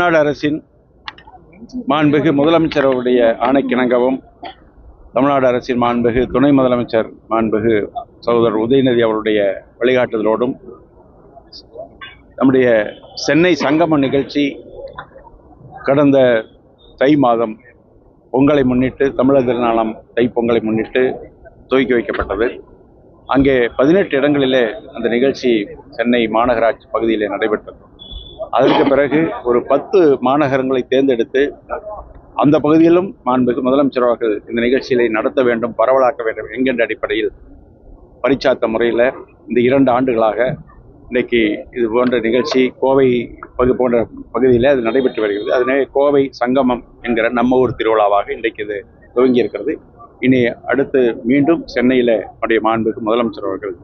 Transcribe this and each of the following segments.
தமிழ்நாடு அரசின் மாண்புகு முதலமைச்சர் அவருடைய ஆணைக்கிணங்கவும் தமிழ்நாடு அரசின் மாண்புகு துணை முதலமைச்சர் மாண்புகு சகோதரர் உதயநிதி அவருடைய வழிகாட்டுதலோடும் நம்முடைய சென்னை சங்கம நிகழ்ச்சி கடந்த தை மாதம் பொங்கலை முன்னிட்டு தமிழர் திருநாளாம் தை பொங்கலை முன்னிட்டு துவக்கி வைக்கப்பட்டது. அங்கே பதினெட்டு இடங்களிலே அந்த நிகழ்ச்சி சென்னை மாநகராட்சி பகுதியிலே நடைபெற்றது. அதற்கு பிறகு ஒரு பத்து மாநகரங்களை தேர்ந்தெடுத்து அந்த பகுதியிலும் மாண்புக்கு முதலமைச்சர் அவர்கள் இந்த நிகழ்ச்சிகளை நடத்த வேண்டும் பரவலாக்க வேண்டும் என்கின்ற அடிப்படையில் பரிச்சாத்த முறையில் இந்த இரண்டு ஆண்டுகளாக இன்றைக்கு இது போன்ற நிகழ்ச்சி கோவை பகு போன்ற பகுதியில் அது நடைபெற்று வருகிறது. அதனே கோவை சங்கமம் என்கிற நம்ம ஊர் திருவிழாவாக இன்றைக்கு இது துவங்கி இருக்கிறது. இனி அடுத்து மீண்டும் சென்னையில் நம்முடைய மாண்புக்கு முதலமைச்சர் அவர்கள்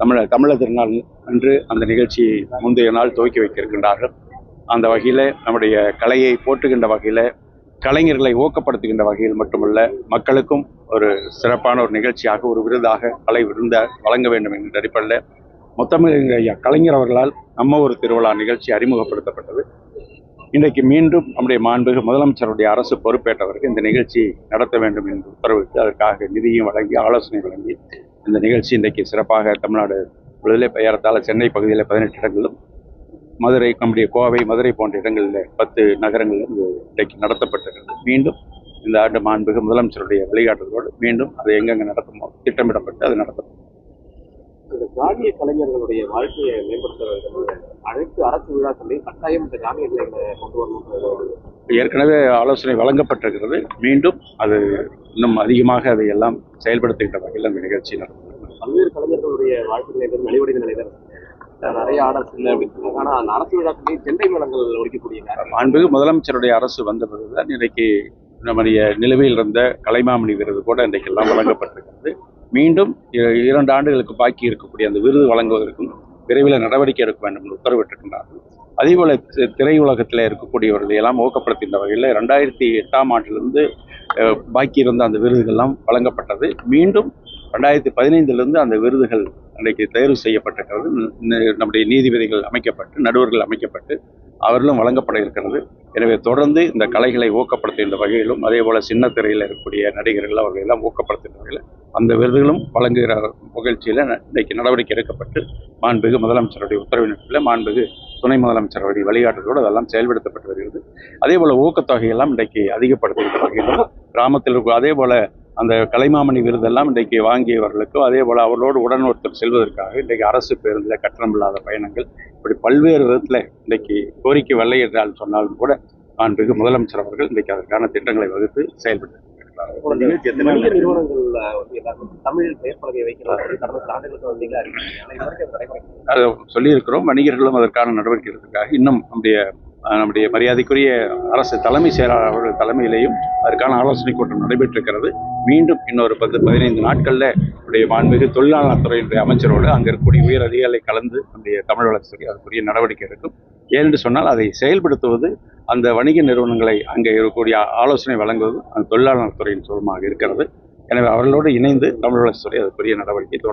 தமிழ தமிழர் திருநாள் அன்று அந்த நிகழ்ச்சியை முந்தைய நாள் துவக்கி வைக்க இருக்கின்றார்கள் அந்த வகையில் நம்முடைய கலையை போற்றுகின்ற வகையில் கலைஞர்களை ஊக்கப்படுத்துகின்ற வகையில் மட்டுமல்ல மக்களுக்கும் ஒரு சிறப்பான ஒரு நிகழ்ச்சியாக ஒரு விருதாக கலை விருந்த வழங்க வேண்டும் என்கின்ற அடிப்படையில் முத்தமிழ் ஐயா கலைஞர் அவர்களால் நம்ம ஒரு திருவிழா நிகழ்ச்சி அறிமுகப்படுத்தப்பட்டது. இன்றைக்கு மீண்டும் நம்முடைய மாண்புகு முதலமைச்சருடைய அரசு பொறுப்பேற்றவருக்கு இந்த நிகழ்ச்சி நடத்த வேண்டும் என்று உத்தரவிட்டு அதற்காக நிதியும் வழங்கி ஆலோசனை வழங்கி இந்த நிகழ்ச்சி இன்றைக்கு சிறப்பாக தமிழ்நாடு விடுதலை பெயரத்தால் சென்னை பகுதியில் பதினெட்டு இடங்களிலும் மதுரை நம்முடைய கோவை மதுரை போன்ற இடங்களில் பத்து நகரங்களிலும் இது இன்றைக்கு நடத்தப்பட்டிருக்கிறது. மீண்டும் இந்த ஆண்டு மாண்புகு முதலமைச்சருடைய வழிகாட்டுதலோடு மீண்டும் அதை எங்கெங்கே நடத்துமோ திட்டமிடப்பட்டு அது நடத்தப்படும் இந்த கிராமிய கலைஞர்களுடைய வாழ்க்கையை மேம்படுத்த வேண்டும். அனைத்து அரசு விழாக்களையும் கட்டாயம் இந்த கிராமிய கலைஞர்களை கொண்டு வரணும். ஏற்கனவே ஆலோசனை வழங்கப்பட்டிருக்கிறது. மீண்டும் அது இன்னும் அதிகமாக அதை எல்லாம் செயல்படுத்துகின்ற வகையில் அந்த நிகழ்ச்சி நடக்கும். பல்வேறு கலைஞர்களுடைய வாழ்க்கை நலிவடைந்த நிலையில நிறைய ஆர்டர்ஸ் இல்லை அப்படின்னு ஆனா அந்த அரசு விழாக்களையும் சென்னை மேளங்கள் ஒழிக்கக்கூடிய நேரம் முதலமைச்சருடைய அரசு வந்த பிறகுதான் இன்றைக்கு நம்முடைய நிலுவையில் இருந்த கலைமாமணி விருது கூட இன்றைக்கு எல்லாம் வழங்கப்பட்டிருக்கிறது. மீண்டும் இரண்டு ஆண்டுகளுக்கு பாக்கி இருக்கக்கூடிய அந்த விருது வழங்குவதற்கும் விரைவில் நடவடிக்கை எடுக்க வேண்டும் என்று உத்தரவிட்டிருக்கின்றார்கள். அதேபோல் திரையுலகத்தில் இருக்கக்கூடியவர்களை எல்லாம் ஊக்கப்படுத்துகின்ற வகையில் ரெண்டாயிரத்தி எட்டாம் ஆண்டிலிருந்து பாக்கி இருந்த அந்த விருதுகள்லாம் வழங்கப்பட்டது. மீண்டும் ரெண்டாயிரத்தி பதினைந்திலிருந்து அந்த விருதுகள் அன்றைக்கு தேர்வு செய்யப்பட்டிருக்கிறது. நம்முடைய நீதிபதிகள் அமைக்கப்பட்டு நடுவர்கள் அமைக்கப்பட்டு அவர்களும் வழங்கப்பட இருக்கிறது. எனவே தொடர்ந்து இந்த கலைகளை ஊக்கப்படுத்துகின்ற வகையிலும் அதே போல் சின்ன திரையில் இருக்கக்கூடிய நடிகர்கள் அவர்கள் எல்லாம் ஊக்கப்படுத்துகின்ற வகையில் அந்த விருதுகளும் வழங்குகிற நிகழ்ச்சியில் இன்றைக்கு நடவடிக்கை எடுக்கப்பட்டு மாண்புகு முதலமைச்சருடைய உத்தரவினத்தில் மாண்புகு துணை முதலமைச்சருடைய வழிகாட்டுதோடு வழிகாட்டுதலோடு அதெல்லாம் செயல்படுத்தப்பட்டு வருகிறது. அதே போல் ஊக்கத்தொகையெல்லாம் இன்றைக்கு அதிகப்படுத்துகின்ற வகையிலும் கிராமத்தில் இருக்கும் அதே போல் அந்த கலைமாமணி விருதெல்லாம் இன்றைக்கு வாங்கியவர்களுக்கும் அதே போல அவர்களோடு உடன் ஒருத்தர் செல்வதற்காக இன்றைக்கு அரசு பேருந்தில் கட்டணம் இல்லாத பயணங்கள் இப்படி பல்வேறு விதத்தில் இன்றைக்கு கோரிக்கை வெள்ளை என்றால் சொன்னாலும் கூட மாண்புகு முதலமைச்சர் அவர்கள் இன்றைக்கு அதற்கான திட்டங்களை வகுத்து செயல்பட்டு சொல்லியிருக்கிறோம். வணிகர்களும் அதற்கான நடவடிக்கை எடுப்பதற்காக இன்னும் நம்முடைய நம்முடைய மரியாதைக்குரிய அரசு தலைமை செயலாளர் அவர்கள் தலைமையிலேயும் அதற்கான ஆலோசனை கூட்டம் நடைபெற்றிருக்கிறது. மீண்டும் இன்னொரு பத்து பதினைந்து நாட்களில் நம்முடைய மாண்புமிகு தொழிலாளர் துறையினுடைய அமைச்சரோடு அங்கே இருக்கக்கூடிய உயர் அதிகாரிகளை கலந்து நம்முடைய தமிழ் வளர்ச்சித்துறை அதற்குரிய நடவடிக்கை எடுக்கும். ஏனென்று சொன்னால் அதை செயல்படுத்துவது அந்த வணிக நிறுவனங்களை அங்கே இருக்கக்கூடிய ஆலோசனை வழங்குவது அந்த தொழிலாளர் துறையின் சுலமாக இருக்கிறது. எனவே அவர்களோடு இணைந்து தமிழ் வளர்ச்சித்துறை அதற்குரிய நடவடிக்கை தொடரும்.